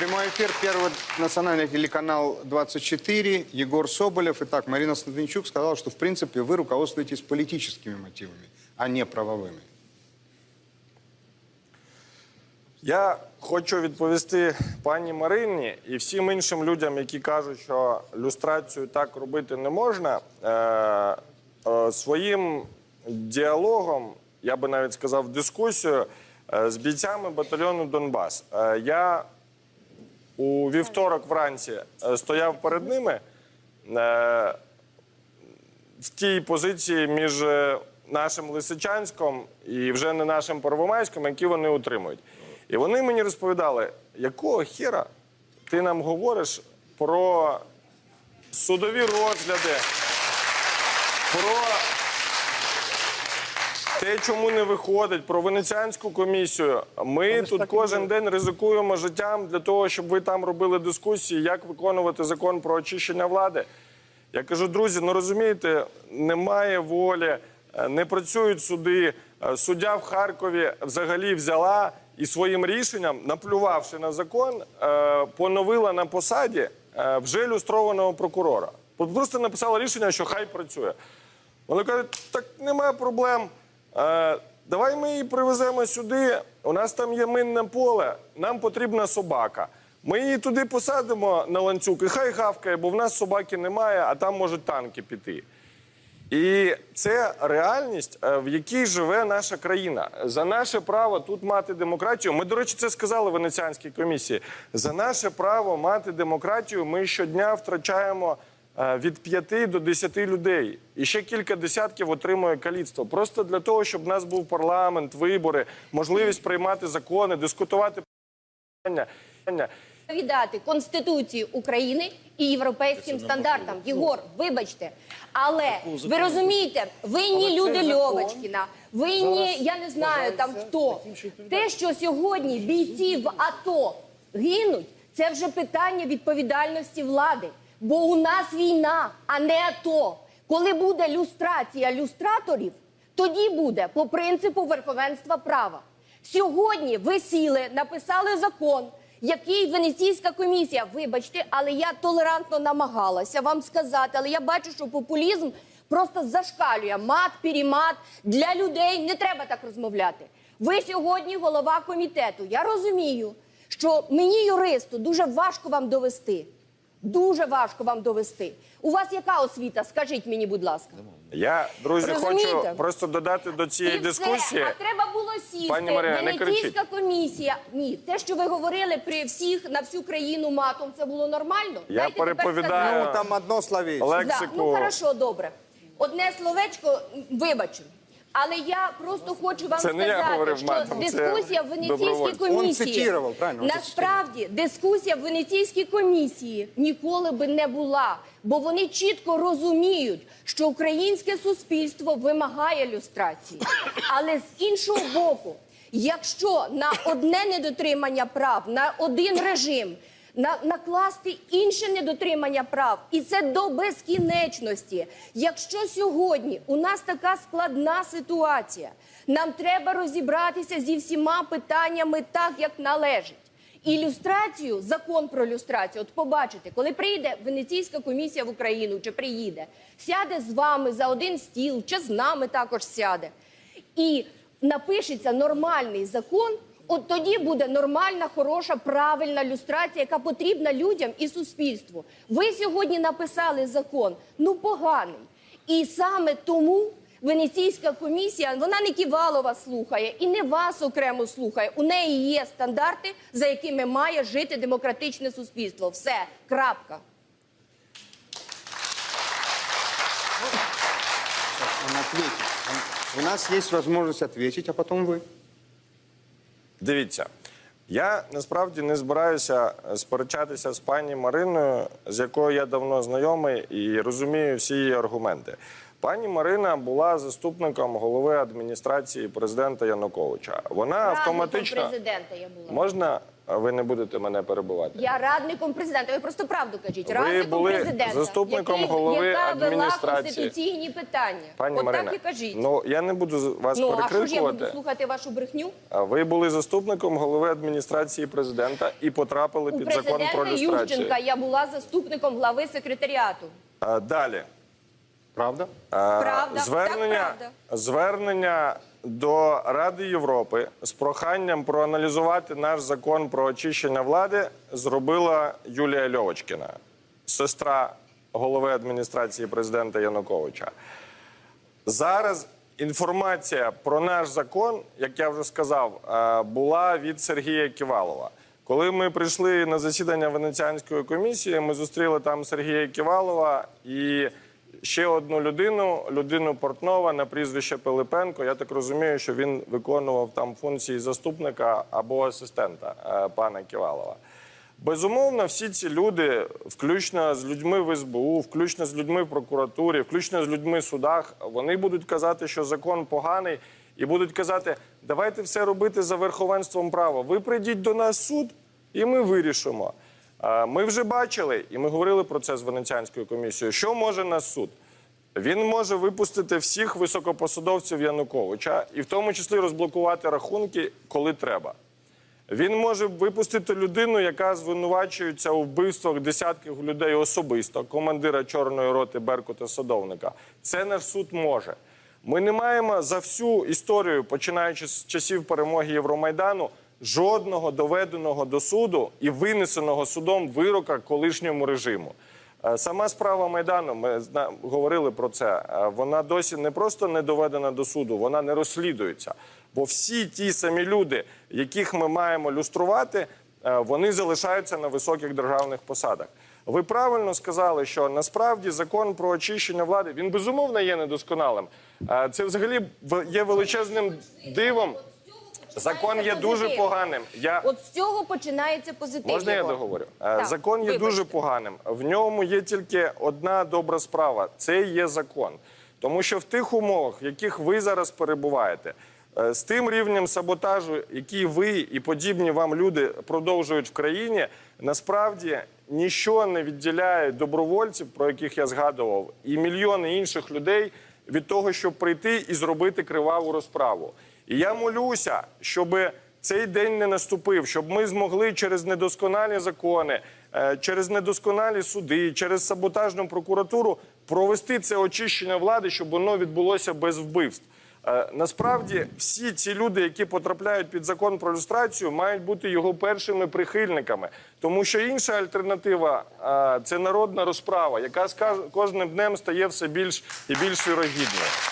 Прямой эфир, Первый национальный телеканал 24, Егор Соболев. Итак, Марина Снатынчук сказала, что в принципе вы руководствуетесь политическими мотивами, а не правовыми. Я хочу відповісти пані Марині і всім іншим людям, які кажуть, що люстрацію так робити не можна. Е, е, своїм діалогом, я би навіть сказав, дискусію е, з бійцями батальйону Донбас. Е, я у вівторок вранці е, стояв перед ними. Е, в тій позиції між е, нашим Лисичанськом і вже не нашим Первомайськом, які вони утримують. І вони мені розповідали, якого хера ти нам говориш про судові розгляди, про те, чому не виходить, про венеціанську комісію. Ми тут кожен день ризикуємо життям для того, щоб ви там робили дискусії, як виконувати закон про очищення влади. Я кажу, друзі, ну розумієте, немає волі, е, не працюють суди. Е, Суддя в Харкові взагалі взяла і своїм рішенням, наплювавши на закон, е, поновила на посаді вже люстрованого прокурора. Просто написала рішення, що хай працює. Вони кажуть, так немає проблем. Е, давай ми її привеземо сюди. У нас там є минне поле, нам потрібна собака. Ми її туди посадимо на ланцюг, і хай гавкає, бо в нас собаки немає, а там можуть танки піти. І це реальність, е, в якій живе наша країна. За наше право тут мати демократію. Ми, до речі, це сказали Венеціанській комісії. За наше право мати демократію ми щодня втрачаємо від 5 до 10 людей. І ще кілька десятків отримує каліцтво. Просто для того, щоб в нас був парламент, вибори, можливість приймати закони, дискутувати питання. відповідати Конституції України і європейським стандартам. Єгор, вибачте, але ви розумієте, винні люди Льовочкіна, винні, я не знаю там хто. Те, що сьогодні бійці в АТО гинуть, це вже питання відповідальності влади. Бо у нас війна, а не АТО. Коли буде люстрація люстраторів, тоді буде по принципу верховенства права. Сьогодні ви сіли, написали закон, який Венеційська комісія, вибачте, але я толерантно намагалася вам сказати, але я бачу, що популізм просто зашкалює мат, пірімат. Для людей не треба так розмовляти. Ви сьогодні голова комітету. Я розумію, що мені, юристу, дуже важко вам довести. Дуже важко вам довести. У вас яка освіта? Скажіть мені, будь ласка. Я, друзі, Розумієте? хочу просто додати до цієї І все. дискусії. А треба було сісти. Пані Марія, не Венеційська комісія. Ні, те, що ви говорили при всіх на всю країну матом, це було нормально. Я Дайте тепер переповідаю. сказати. Ну, там одно словечко. Олег- Да, ну хорошо, добре. Одне словечко, вибачу. Але я просто хочу вам Це не я сказати, говорив що матом, дискусія в Венеційській комісії насправді дискусія в Венеційській комісії ніколи би не була, бо вони чітко розуміють, що українське суспільство вимагає люстрації. Але з іншого боку, якщо на одне недотримання прав, на один режим на, накласти інше недотримання прав, і це до безкінечності. Якщо сьогодні у нас така складна ситуація, нам треба розібратися зі всіма питаннями так, як належить. Ілюстрацію, закон про люстрацію, от побачите, коли прийде Венеційська комісія в Україну, чи приїде, сяде з вами за один стіл, чи з нами також сяде, і напишеться нормальний закон. От тоді буде нормальна, хороша, правильна люстрація, яка потрібна людям і суспільству. Ви сьогодні написали закон, ну поганий. І саме тому Венеційська комісія, вона не Ківалова слухає і не вас окремо слухає. У неї є стандарти, за якими має жити демократичне суспільство. Все, крапка. У нас есть возможность ответить, а потом вы. Дивіться, я насправді не збираюся сперечатися з пані Мариною, з якою я давно знайомий і розумію всі її аргументи. Пані Марина була заступником голови адміністрації президента Януковича. Вона автоматично президента я була. можна а ви не будете мене перебувати. Я радником президента. Ви просто правду кажіть. Ви радником були президента, заступником який, голови яка вела адміністрації. конституційні питання. Пані От Марина, так і кажіть. ну я не буду з- вас Ну, а що ж я перекрикувати. буду слухати вашу брехню? А Ви були заступником голови адміністрації президента і потрапили У під закон про президента люстрацію. Ющенка я була заступником глави секретаріату. А, Далі. Правда? Правда, звернення, так правда. звернення до Ради Європи з проханням проаналізувати наш закон про очищення влади зробила Юлія Льовочкіна, сестра голови адміністрації президента Януковича. Зараз інформація про наш закон, як я вже сказав, е, була від Сергія Ківалова. Коли ми прийшли на засідання Венеціанської комісії, ми зустріли там Сергія Ківалова і ще одну людину, людину Портнова на прізвище Пилипенко. Я так розумію, що він виконував там функції заступника або асистента е, пана Ківалова. Безумовно, всі ці люди, включно з людьми в СБУ, включно з людьми в прокуратурі, включно з людьми в судах, вони будуть казати, що закон поганий, і будуть казати, давайте все робити за верховенством права. Ви прийдіть до нас суд, і ми вирішимо. Ми вже бачили, і ми говорили про це з Венеціанською комісією. Що може нас суд? Він може випустити всіх високопосадовців Януковича, і в тому числі розблокувати рахунки, коли треба. Він може випустити людину, яка звинувачується у вбивствах десятків людей особисто, командира чорної роти Беркута Садовника. Це наш суд може. Ми не маємо за всю історію, починаючи з часів перемоги Євромайдану, жодного доведеного до суду і винесеного судом вирока колишньому режиму. Е, Сама справа Майдану, ми говорили про це. е, Вона досі не просто не доведена до суду, вона не розслідується. Бо всі ті самі люди, яких ми маємо люструвати, е, вони залишаються на високих державних посадах. Ви правильно сказали, що насправді закон про очищення влади він безумовно є недосконалим. Це взагалі є величезним дивом. Закон є дуже Позитив. поганим. Я От з цього починається позитив. Можна я його. договорю? Е, Так, закон є вибачте. дуже поганим. В ньому є тільки одна добра справа це є закон. Тому що в тих умовах, в яких ви зараз перебуваєте, е, з тим рівнем саботажу, який ви і подібні вам люди продовжують в країні, насправді ніщо не відділяє добровольців, про яких я згадував, і мільйони інших людей від того, щоб прийти і зробити криваву розправу. І я молюся, щоб цей день не наступив, щоб ми змогли через недосконалі закони, е, через недосконалі суди, через саботажну прокуратуру провести це очищення влади, щоб воно відбулося без вбивств. Е, Насправді, всі ці люди, які потрапляють під закон про люстрацію, мають бути його першими прихильниками, тому що інша альтернатива е, це народна розправа, яка з кожним днем стає все більш і більш вірогідною.